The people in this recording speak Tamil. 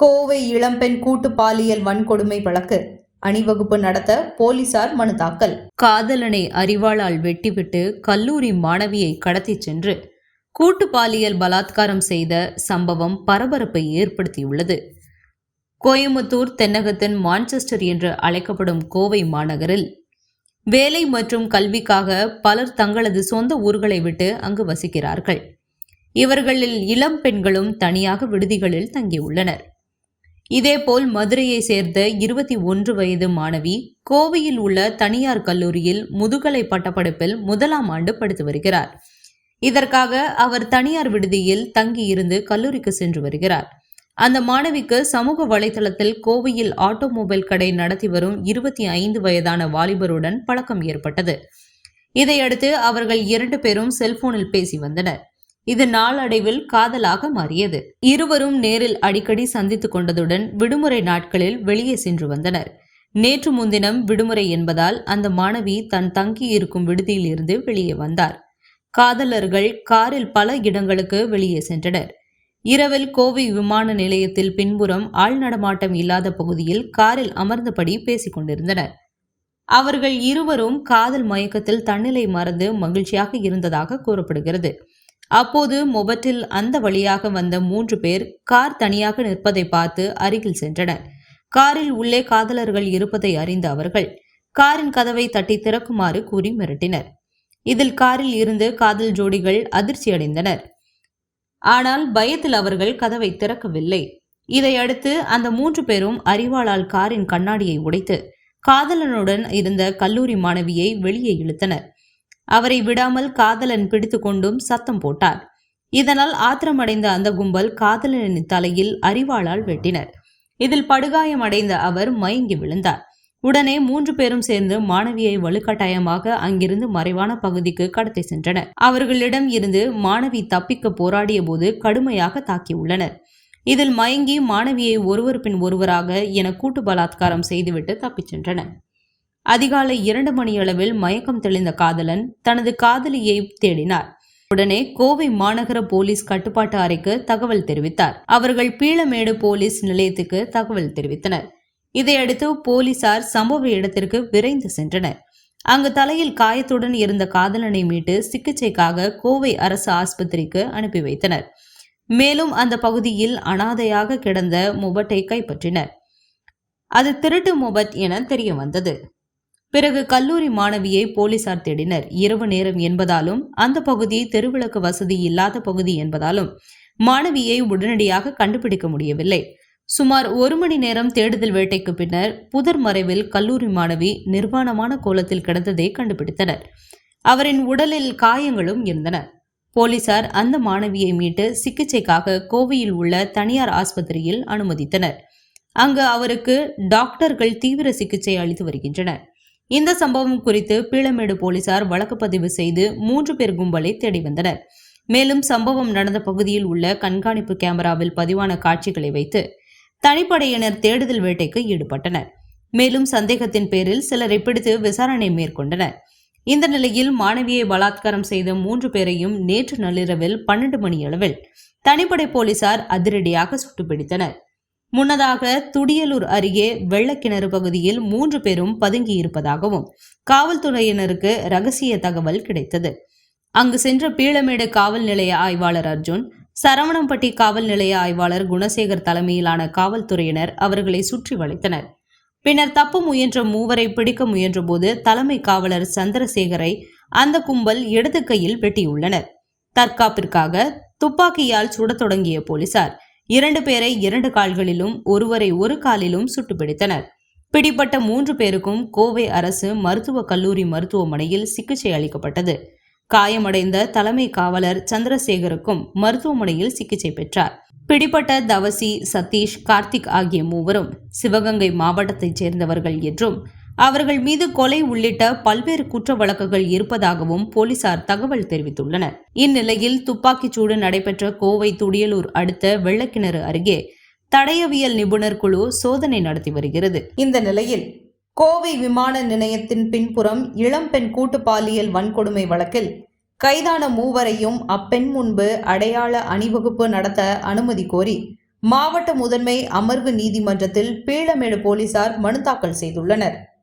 கோவை இளம்பெண் கூட்டு பாலியல் வன்கொடுமை வழக்கு அணிவகுப்பு நடத்த போலீசார் மனு தாக்கல். காதலனை அறிவாளால் வெட்டிவிட்டு கல்லூரி மாணவியை கடத்திச் சென்று கூட்டு பாலியல் பலாத்காரம் செய்த சம்பவம் பரபரப்பை ஏற்படுத்தியுள்ளது. கோயமுத்தூர் தென்னகத்தின் மான்செஸ்டர் என்று அழைக்கப்படும் கோவை மாநகரில் வேலை மற்றும் கல்விக்காக பலர் தங்களது சொந்த ஊர்களை விட்டு அங்கு வசிக்கிறார்கள். இவர்களில் இளம் பெண்களும் தனியாக விடுதிகளில் தங்கியுள்ளனர். இதேபோல் மதுரையை சேர்ந்த இருபத்தி ஒன்று வயது மாணவி கோவையில் உள்ள தனியார் கல்லூரியில் முதுகலை பட்டப்படிப்பில் முதலாம் ஆண்டு படித்து வருகிறார். இதற்காக அவர் தனியார் விடுதியில் தங்கியிருந்து கல்லூரிக்கு சென்று வருகிறார். அந்த மாணவிக்கு சமூக வலைதளத்தில் கோவையில் ஆட்டோமொபைல் கடை நடத்தி வரும் இருபத்தி ஐந்து வயதான வாலிபருடன் பழக்கம் ஏற்பட்டது. இதையடுத்து அவர்கள் இரண்டு பேரும் செல்போனில் பேசி வந்தனர். இது நாளடைவில் காதலாக மாறியது. இருவரும் நேரில் அடிக்கடி சந்தித்துக் கொண்டதுடன் விடுமுறை நாட்களில் வெளியே சென்று வந்தனர். நேற்று முன்தினம் விடுமுறை என்பதால் அந்த மாணவி தன் தங்கி இருக்கும் விடுதியில் இருந்து வெளியே வந்தார். காதலர்கள் காரில் பல இடங்களுக்கு வெளியே சென்றனர். இரவில் கோவை விமான நிலையத்தில் பின்புறம் ஆள் நடமாட்டம் இல்லாத பகுதியில் காரில் அமர்ந்தபடி பேசிக் கொண்டிருந்தனர். அவர்கள் இருவரும் காதல் மயக்கத்தில் தன்னிலை மறந்து மகிழ்ச்சியாக இருந்ததாக கூறப்படுகிறது. அப்போது மொபட்டில் அந்த வழியாக வந்த மூன்று பேர் கார் தனியாக நிற்பதை பார்த்து அருகில் சென்றனர். காரில் உள்ளே காதலர்கள் இருப்பதை அறிந்த அவர்கள் காரின் கதவை தட்டி திறக்குமாறு கூறி மிரட்டினர். இதில் காரில் இருந்து காதல் ஜோடிகள் அதிர்ச்சியடைந்தனர் ஆனால் பயத்தில் அவர்கள் கதவை திறக்கவில்லை. இதையடுத்து அந்த மூன்று பேரும் அறிவாளால் காரின் கண்ணாடியை உடைத்து காதலனுடன் இருந்த கல்லூரி மாணவியை வெளியே இழுத்தனர். அவரை விடாமல் காதலன் பிடித்து கொண்டும் சத்தம் போட்டார். இதனால் ஆத்திரமடைந்த அந்த கும்பல் காதலனின் தலையில் அறிவாளால் வெட்டினர். இதில் படுகாயமடைந்த அவர் மயங்கி விழுந்தார். உடனே மூன்று பேரும் சேர்ந்து மாணவியை வலுக்கட்டாயமாக அங்கிருந்து மறைவான பகுதிக்கு கடத்தி சென்றனர். அவர்களிடம் இருந்து மாணவி தப்பிக்க போராடிய போது கடுமையாக தாக்கியுள்ளனர் இதில் மயங்கி மாணவியை ஒருவர் பின் ஒருவராக என கூட்டு பலாத்காரம் செய்துவிட்டு தப்பிச் சென்றனர். அதிகாலை இரண்டு மணியளவில் மயக்கம் தெளிந்த காதலன் தனது காதலியை தேடினார். உடனே கோவை மாநகர போலீஸ் கட்டுப்பாட்டு அறைக்கு தகவல் தெரிவித்தார். அவர்கள் பீளமேடு போலீஸ் நிலையத்துக்கு தகவல் தெரிவித்தனர். இதையடுத்து போலீசார் சம்பவ இடத்திற்கு விரைந்து சென்றனர். அங்கு தலையில் காயத்துடன் இருந்த காதலனை மீட்டு சிகிச்சைக்காக கோவை அரசு ஆஸ்பத்திரிக்கு அனுப்பி வைத்தனர். மேலும் அந்த பகுதியில் அனாதையாக கிடந்த முபட்டை கைப்பற்றினர். அது திருட்டு முபட் என தெரிய வந்தது பிறகு கல்லூரி மாணவியை போலீசார் தேடினர். இரவு நேரம் என்பதாலும் அந்த பகுதி தெருவிளக்கு வசதி இல்லாத பகுதி என்பதாலும் மாணவியை உடனடியாக கண்டுபிடிக்க முடியவில்லை. சுமார் ஒரு மணி நேரம் தேடுதல் வேட்டைக்கு பின்னர் புதர் மறைவில் கல்லூரி மாணவி நிர்வாணமான கோலத்தில் கிடந்ததை கண்டுபிடித்தனர். அவரின் உடலில் காயங்களும் இருந்தன. போலீசார் அந்த மாணவியை மீட்டு சிகிச்சைக்காக கோவையில் உள்ள தனியார் ஆஸ்பத்திரியில் அனுமதித்தனர். அங்கு அவருக்கு டாக்டர்கள் தீவிர சிகிச்சை அளித்து வருகின்றனர். இந்த சம்பவம் குறித்து பீளமேடு போலீசார் வழக்கு பதிவு செய்து மூன்று பேர் கும்பலை தேடி வந்தனர். மேலும் சம்பவம் நடந்த பகுதியில் உள்ள கண்காணிப்பு கேமராவில் பதிவான காட்சிகளை வைத்து தனிப்படையினர் தேடுதல் வேட்டைக்கு ஈடுபட்டனர். மேலும் சந்தேகத்தின் பேரில் சிலரை பிடித்து விசாரணை மேற்கொண்டனர். இந்த நிலையில் மாணவியை பலாத்காரம் செய்த மூன்று பேரையும் நேற்று நள்ளிரவில் பன்னெண்டு மணியளவில் தனிப்படை போலீசார் அதிரடியாக சுட்டுப்பிடித்தனர். முன்னதாக துடியலூர் அருகே வெள்ளக்கிணறு பகுதியில் மூன்று பேரும் பதுங்கி இருப்பதாகவும் காவல்துறையினருக்கு ரகசிய தகவல் கிடைத்தது. அங்கு சென்ற பீளமேடு காவல் நிலைய ஆய்வாளர் அர்ஜுன் சரவணம்பட்டி காவல் நிலைய ஆய்வாளர் குணசேகர் தலைமையிலான காவல்துறையினர் அவர்களை சுற்றி வளைத்தனர். பின்னர் தப்ப முயன்ற மூவரை பிடிக்க முயன்றபோது தலைமை காவலர் சந்திரசேகரை அந்த கும்பல் இடது கையில் வெட்டியுள்ளனர். தற்காப்பிற்காக துப்பாக்கியால் சுடத் தொடங்கிய போலீசார் இரண்டு பேரை இரண்டு கால்களிலும் ஒருவரை ஒரு காலிலும் சுட்டுப்பிடித்தனர் பிடிப்பட்ட மூன்று பேருக்கும் கோவை அரசு மருத்துவக் கல்லூரி மருத்துவமனையில் சிகிச்சை அளிக்கப்பட்டது. காயமடைந்த தலைமை காவலர் சந்திரசேகருக்கும் மருத்துவமனையில் சிகிச்சை பெற்றார். பிடிப்பட்ட தவசி சதீஷ் கார்த்திக் ஆகிய மூவரும் சிவகங்கை மாவட்டத்தைச் சேர்ந்தவர்கள் என்றும் அவர்கள் மீது கொலை உள்ளிட்ட பல்வேறு குற்ற வழக்குகள் இருப்பதாகவும் போலீசார் தகவல் தெரிவித்துள்ளனர். இந்நிலையில் துப்பாக்கிச்சூடு நடைபெற்ற கோவை துடியலூர் அடுத்த வெள்ளக்கிணறு அருகே தடயவியல் நிபுணர் குழு சோதனை நடத்தி வருகிறது. இந்த நிலையில் கோவை விமான நிலையத்தின் பின்புறம் இளம்பெண் கூட்டு பாலியல் வன்கொடுமை வழக்கில் கைதான மூவரையும் அப்பெண் முன்பு அடையாள அணிவகுப்பு நடத்த அனுமதி கோரி மாவட்ட முதன்மை அமர்வு நீதிமன்றத்தில் பீளமேடு போலீசார் மனு தாக்கல் செய்துள்ளனர்.